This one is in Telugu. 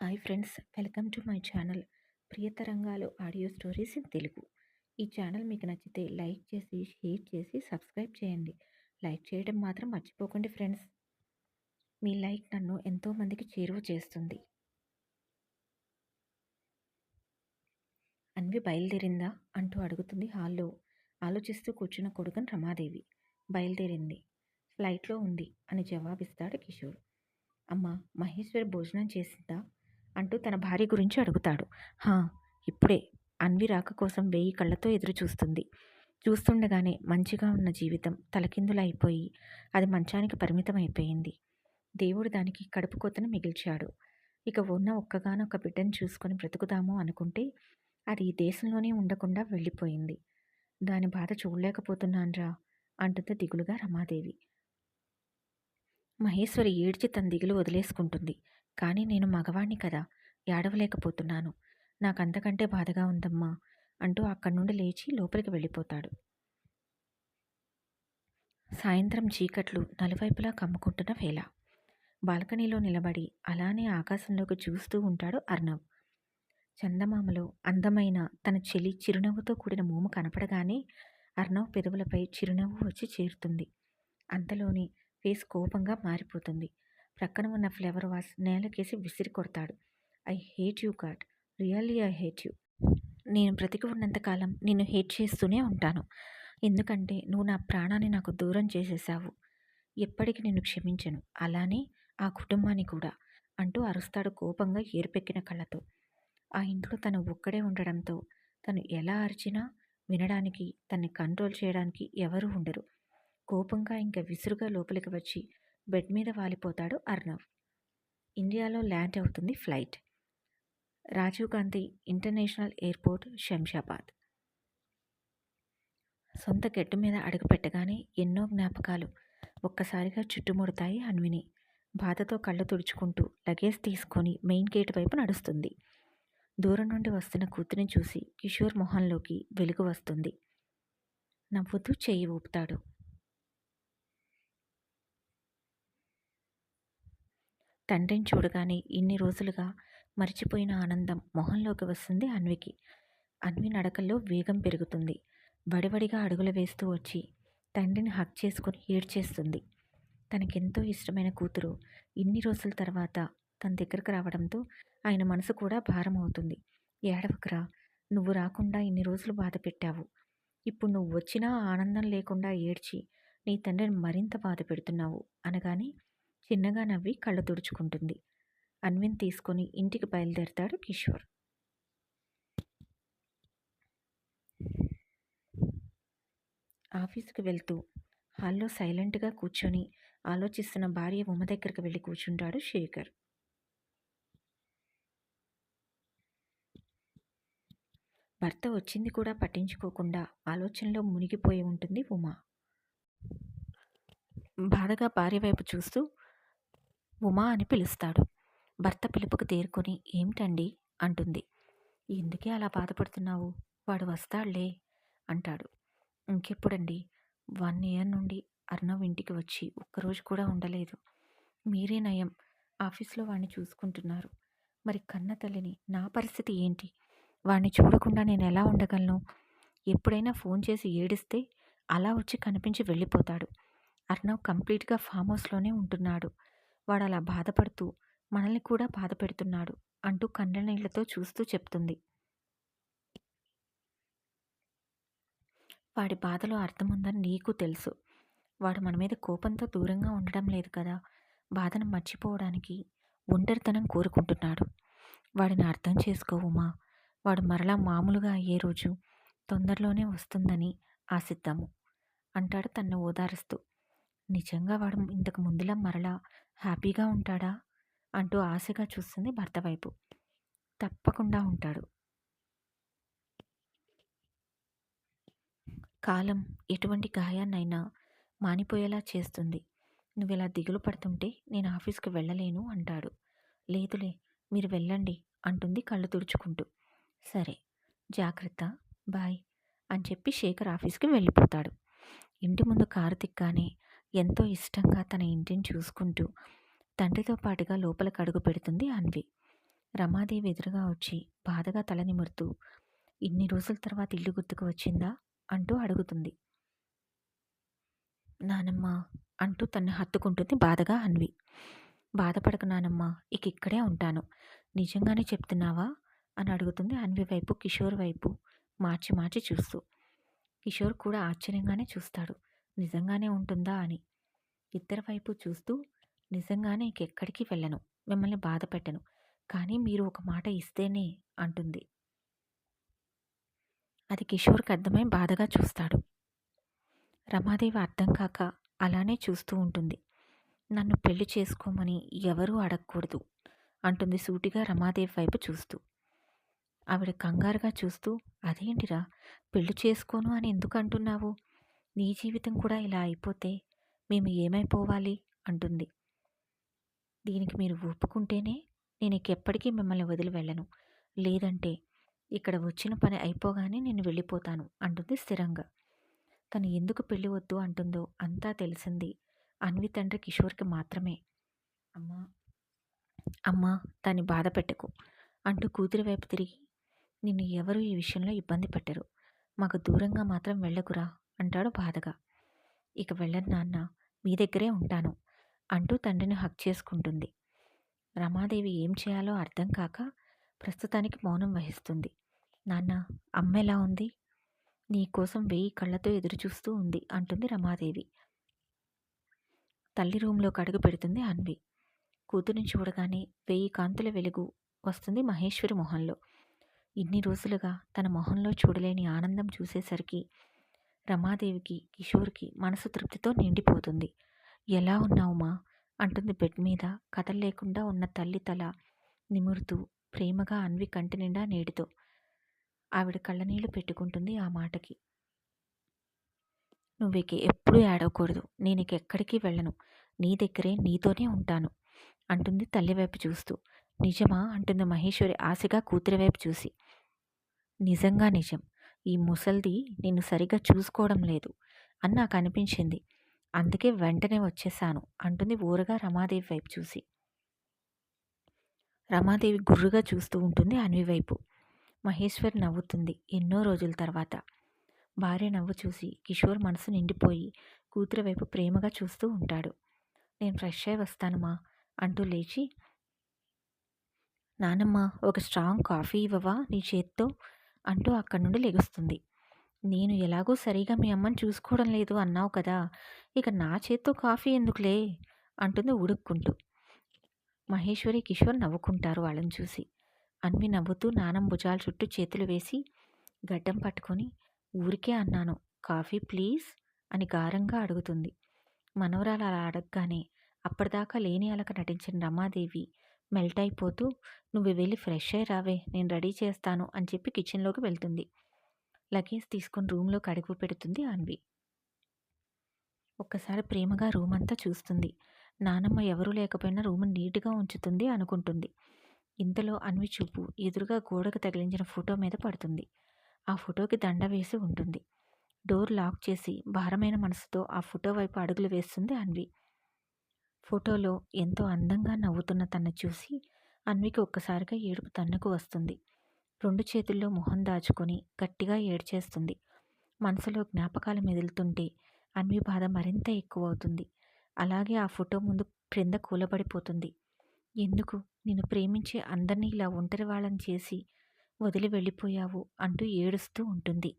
Hi friends welcome to my channel Priyatarangalu audio stories in Telugu. ఈ ఛానల్ మీకు నచ్చితే లైక్ చేసి షేర్ చేసి సబ్స్క్రైబ్ చేయండి. లైక్ చేయడం మాత్రం మర్చిపోకండి ఫ్రెండ్స్. మీ లైక్ నన్ను ఎంతోమందికి చేరువ చేస్తుంది. అన్వి బయలుదేరిందా? అంటూ అడుగుతుంది హాల్లో. ఆలోచిస్తూ కూర్చున్న కొడుకుని రమాదేవి. బయలుదేరింది. ఫ్లైట్లో ఉంది అని జవాబిస్తాడు కిషోర్. అమ్మ మహేశ్వరి భోజనం చేసిందా? అంటూ తన భార్య గురించి అడుగుతాడు. హా ఇప్పుడే అన్వి రాక కోసం వేయి కళ్ళతో ఎదురు చూస్తుంది. చూస్తుండగానే మంచిగా ఉన్న జీవితం తలకిందులైపోయి అది మంచానికి పరిమితం అయిపోయింది. దేవుడు దానికి కడుపు కోతను మిగిల్చాడు. ఇక ఉన్న ఒక్కగానొక్క బిడ్డను చూసుకొని బ్రతుకుదాము అనుకుంటే అది ఈ దేశంలోనే ఉండకుండా వెళ్ళిపోయింది. దాని బాధ చూడలేకపోతున్నాన్రా అంటుంది దిగులుగా రమాదేవి. మహేశ్వరి ఏడ్చి తన దిగులు వదిలేసుకుంటుంది. కానీ నేను మగవాణ్ణి కదా ఏడవలేకపోతున్నాను. నాకంతకంటే బాధగా ఉందమ్మా అంటూ అక్కడి నుండి లేచి లోపలికి వెళ్ళిపోతాడు. సాయంత్రం చీకట్లు నలువైపులా కమ్ముకుంటున్న వేళ. బాల్కనీలో నిలబడి అలానే ఆకాశంలోకి చూస్తూ ఉంటాడు అర్ణవ్. చందమామలో అందమైన తన చెలి చిరునవ్వుతో కూడిన మోము కనపడగానే అర్ణవ్ పెదవులపై చిరునవ్వు వచ్చి చేరుతుంది. అంతలోనే ఫేస్ కోపంగా మారిపోతుంది. ప్రక్కన ఉన్న ఫ్లేవర్ వాస్ నేలకేసి విసిరి కొడతాడు. I hate you God. Really I hate you. నేను బ్రతికి ఉన్నంతకాలం నిన్ను హేట్ చేస్తూనే ఉంటాను. ఎందుకంటే నువ్వు నా ప్రాణాన్ని నాకు దూరం చేసేసావు ఎప్పటికీ నిన్ను క్షమించను. అలానే ఆ కుటుంబాన్ని కూడా అంటూ అరుస్తాడు కోపంగా ఏరుపెక్కిన కళ్ళతో. ఆ ఇంట్లో తను ఒక్కడే ఉండడంతో తను ఎలా అరిచినా వినడానికి తన్ని కంట్రోల్ చేయడానికి ఎవరూ ఉండరు. కోపంగా ఇంకా విసురుగా లోపలికి వచ్చి బెడ్ మీద వాలిపోతాడు అర్ణవ్ ఇండియాలో ల్యాండ్ అవుతుంది flight. Rajiv Gandhi international airport Shamshabad. సొంత గెట్టు మీద అడుగుపెట్టగానే ఎన్నో జ్ఞాపకాలు ఒక్కసారిగా చుట్టుముడతాయి అన్విని. బాధతో కళ్ళు తుడుచుకుంటూ లగేజ్ తీసుకొని మెయిన్ గేట్ వైపు నడుస్తుంది. దూరం నుండి వస్తున్న కూతురిని చూసి కిషోర్ మొహంలోకి వెలుగు వస్తుంది. నవ్వుతూ చేయి ఊపుతాడు. తండ్రిని చూడగానే ఇన్ని రోజులుగా మర్చిపోయిన ఆనందం మొహంలోకి వస్తుంది అన్వికి. అన్వి నడకల్లో వేగం పెరుగుతుంది. వడివడిగా అడుగులు వేస్తూ వచ్చి తండ్రిని హక్ చేసుకుని ఏడ్చేస్తుంది. తనకెంతో ఇష్టమైన కూతురు ఇన్ని రోజుల తర్వాత తన దగ్గరకు రావడంతో ఆయన మనసు కూడా భారం అవుతుంది. ఏడవకరా నువ్వు రాకుండా ఇన్ని రోజులు బాధ పెట్టావు. ఇప్పుడు నువ్వు వచ్చినా ఆనందం లేకుండా ఏడ్చి నీ తండ్రిని మరింత బాధ పెడుతున్నావు అనగానే చిన్నగా నవ్వి కళ్ళు తుడుచుకుంటుంది. అన్విన్ తీసుకొని ఇంటికి బయలుదేరతాడు కిషోర్. ఆఫీస్కి వెళ్తూ హాల్లో సైలెంట్గా కూర్చొని ఆలోచిస్తున్న భార్య ఉమ దగ్గరికి వెళ్ళి కూర్చుంటాడు శేఖర్. భర్త వచ్చింది కూడా పట్టించుకోకుండా ఆలోచనలో మునిగిపోయి ఉంటుంది ఉమ. బాధగా భార్య వైపు చూస్తూ ఉమా అని పిలుస్తాడు. భర్త పిలుపుకు తేరుకొని ఏమిటండి? అంటుంది. ఎందుకే అలా బాధపడుతున్నావు? వాడు వస్తాడులే అంటాడు. ఇంకెప్పుడండి? వన్ ఇయర్ నుండి అర్ణవ్ ఇంటికి వచ్చి ఒక్కరోజు కూడా ఉండలేదు. మీరే నయం. ఆఫీస్లో వాడిని చూసుకుంటున్నారు. మరి కన్న తల్లిని నా పరిస్థితి ఏంటి? వాడిని చూడకుండా నేను ఎలా ఉండగలను? ఎప్పుడైనా ఫోన్ చేసి ఏడిస్తే అలా వచ్చి కనిపించి వెళ్ళిపోతాడు. అర్ణవ్ కంప్లీట్గా ఫామ్ హౌస్లోనే ఉంటున్నాడు. వాడు అలా బాధపడుతూ మనల్ని కూడా బాధ పెడుతున్నాడు అంటూ కన్నెల నీళ్ళతో చూస్తూ చెప్తుంది. వాడి బాధలో అర్థముందని నీకు తెలుసు. వాడు మన మీద కోపంతో దూరంగా ఉండడం లేదు కదా. బాధను మర్చిపోవడానికి ఒంటరితనం కోరుకుంటున్నాడు. వాడిని అర్థం చేసుకోవుమా? వాడు మరలా మామూలుగా అయ్యే రోజు తొందరలోనే వస్తుందని ఆశిద్దాము అంటాడు తన్ను ఓదారుస్తూ. నిజంగా వాడు ఇంతకు ముందులా మరలా హ్యాపీగా ఉంటాడా? అంటూ ఆశగా చూస్తుంది భర్త వైపు. తప్పకుండా ఉంటాడు. కాలం ఎటువంటి గాయాన్నైనా మానిపోయేలా చేస్తుంది. నువ్వు ఇలా దిగులు పడుతుంటే నేను ఆఫీస్కి వెళ్ళలేను అంటాడు. లేదులే మీరు వెళ్ళండి అంటుంది కళ్ళు తుడుచుకుంటూ. సరే జాగ్రత్త బాయ్ అని చెప్పి శేఖర్ ఆఫీస్కి వెళ్ళిపోతాడు. ఇంటి ముందు కారు తిక్కానే ఎంతో ఇష్టంగా తన ఇంటిని చూసుకుంటూ తండ్రితో పాటుగా లోపలికి అడుగు పెడుతుంది అన్వి. రమాదేవి ఎదురుగా వచ్చి బాధగా తల నిమురుతూ ఇన్ని రోజుల తర్వాత ఇల్లు గుర్తుకు వచ్చిందా? అంటూ అడుగుతుంది. నానమ్మ అంటూ తన్ని హత్తుకుంటుంది బాధగా అన్వి. బాధపడక నానమ్మ ఇక ఇక్కడే ఉంటాను. నిజంగానే చెప్తున్నావా? అని అడుగుతుంది అన్వి వైపు కిషోర్ వైపు మార్చి మార్చి చూస్తూ. కిషోర్ కూడా ఆశ్చర్యంగానే చూస్తాడు. నిజంగానే ఉంటుందా అని. ఇద్దరి వైపు చూస్తూ నిజంగానే ఇంకెక్కడికి వెళ్ళను మిమ్మల్ని బాధ పెట్టను కానీ మీరు ఒక మాట ఇస్తేనే అంటుంది. అది కిషోర్కి అర్థమై బాధగా చూస్తాడు. రమాదేవి అర్థం కాక అలానే చూస్తూ ఉంటుంది. నన్ను పెళ్ళి చేసుకోమని ఎవరూ అడగకూడదు అంటుంది సూటిగా రమాదేవి వైపు చూస్తూ. ఆవిడ కంగారుగా చూస్తూ అదేంటిరా? పెళ్ళి చేసుకోను అని ఎందుకు అంటున్నావు? నీ జీవితం కూడా ఇలా అయిపోతే మేము ఏమైపోవాలి? అంటుంది. దీనికి మీరు ఒప్పుకుంటేనే నేను ఎప్పటికీ మిమ్మల్ని వదిలి వెళ్ళను. లేదంటే ఇక్కడ వచ్చిన పని అయిపోగానే నేను వెళ్ళిపోతాను అంటుంది స్థిరంగా. తను ఎందుకు పెళ్ళి వద్దు అంటుందో అంతా తెలిసింది అన్వి తండ్రి కిషోర్కి మాత్రమే. అమ్మా అమ్మా దాన్ని బాధ పెట్టకు అంటూ కూతురి వైపు తిరిగి. నిన్ను ఎవరు ఈ విషయంలో ఇబ్బంది పెట్టరు. మాకు దూరంగా మాత్రం వెళ్ళకురా అంటాడు బాధగా. ఇక వెళ్ళను నాన్న మీ దగ్గరే ఉంటాను అంటూ తండ్రిని హక్ చేసుకుంటుంది. రమాదేవి ఏం చేయాలో అర్థం కాక ప్రస్తుతానికి మౌనం వహిస్తుంది. నాన్న అమ్మ ఎలా ఉంది? నీకోసం వెయ్యి కళ్ళతో ఎదురుచూస్తూ ఉంది అంటుంది రమాదేవి. తల్లి రూమ్లోకి అడుగు పెడుతుంది అన్వి. కూతురిని చూడగానే వెయ్యి కాంతుల వెలుగు వస్తుంది మహేశ్వరి మొహంలో. ఇన్ని రోజులుగా తన మొహంలో చూడలేని ఆనందం చూసేసరికి రమాదేవికి కిషోర్కి మనసు తృప్తితో నిండిపోతుంది. ఎలా ఉన్నావుమా అంటుంది బెడ్ మీద. కదలలేకుండా ఉన్న తల్లి తల నిమురుతూ ప్రేమగా అన్వి కంటి నిండా నేడితో ఆవిడ కళ్ళనీళ్ళు పెట్టుకుంటుంది ఆ మాటకి. నువ్వుకి ఎప్పుడూ ఏడవకూడదు. నేను ఎక్కడికి వెళ్ళను. నీ దగ్గరే నీతోనే ఉంటాను. అంటుంది తల్లి వైపు చూస్తూ. నిజమా? అంటుంది మహేశ్వరి ఆశగా కూతురి వైపు చూసి. నిజంగా నిజం. ఈ ముసల్ది నిన్ను సరిగ్గా చూసుకోవడం లేదు అని నాకు అనిపించింది. అందుకే వెంటనే వచ్చేసాను అంటుంది ఊరగా రమాదేవి వైపు చూసి. రమాదేవి గుర్రుగా చూస్తూ ఉంటుంది అన్వి వైపు. మహేశ్వర్ నవ్వుతుంది ఎన్నో రోజుల తర్వాత. భార్య నవ్వు చూసి కిషోర్ మనసు నిండిపోయి కూతురు వైపు ప్రేమగా చూస్తూ ఉంటాడు. నేను ఫ్రెష్ అయి వస్తానుమా అంటూ లేచి నానమ్మ ఒక స్ట్రాంగ్ కాఫీ ఇవ్వవా నీ చేత్తో? అంటూ అక్కడి నుండి లెగుస్తుంది. నేను ఎలాగో సరిగా మీ అమ్మని చూసుకోవడం లేదు అన్నావు కదా ఇక నా చేత్తో కాఫీ ఎందుకులే? అంటుంది ఉడుక్కుంటూ. మహేశ్వరి కిషోర్ నవ్వుకుంటారు వాళ్ళని చూసి. అన్వి నవ్వుతూ నానం భుజాల చుట్టూ చేతులు వేసి గడ్డం పట్టుకొని ఊరికే అన్నాను కాఫీ ప్లీజ్? అని గారంగా అడుగుతుంది. మనవరాలు అలా అడగగానే అప్పటిదాకా లేని అలక నటించిన రమాదేవి మెల్ట్ అయిపోతూ నువ్వు వెళ్ళి ఫ్రెష్ అయ్యి రావే నేను రెడీ చేస్తాను అని చెప్పి కిచెన్లోకి వెళ్తుంది. లగేజ్ తీసుకొని రూమ్లో కడుగు పెడుతుంది అన్వి. ఒక్కసారి ప్రేమగా రూమ్ అంతా చూస్తుంది. నానమ్మ ఎవరూ లేకపోయినా రూమ్ నీట్గా ఉంచుతుంది అనుకుంటుంది. ఇంతలో అన్వి చూపు ఎదురుగా గోడకు తగిలించిన ఫోటో మీద పడుతుంది. ఆ ఫోటోకి దండ వేసి ఉంటుంది. డోర్ లాక్ చేసి భారమైన మనసుతో ఆ ఫోటో వైపు అడుగులు వేస్తుంది అన్వి. ఫోటోలో ఎంతో అందంగా నవ్వుతున్న తన్ను చూసి అన్వికి ఒక్కసారిగా ఏడుపు తన్నుకు వస్తుంది. రెండు చేతుల్లో మొహం దాచుకొని గట్టిగా ఏడ్చేస్తుంది. మనసులో జ్ఞాపకాలు మెదులుతుంటే అన్వి బాధ మరింత ఎక్కువ అవుతుంది అలాగే ఆ ఫోటో ముందు క్రింద కూలబడిపోతుంది. ఎందుకు? నేను ప్రేమించే అందరినీ ఇలా ఒంటరి వాళ్ళని చేసి వదిలి వెళ్ళిపోయావు అంటూ ఏడుస్తూ ఉంటుంది.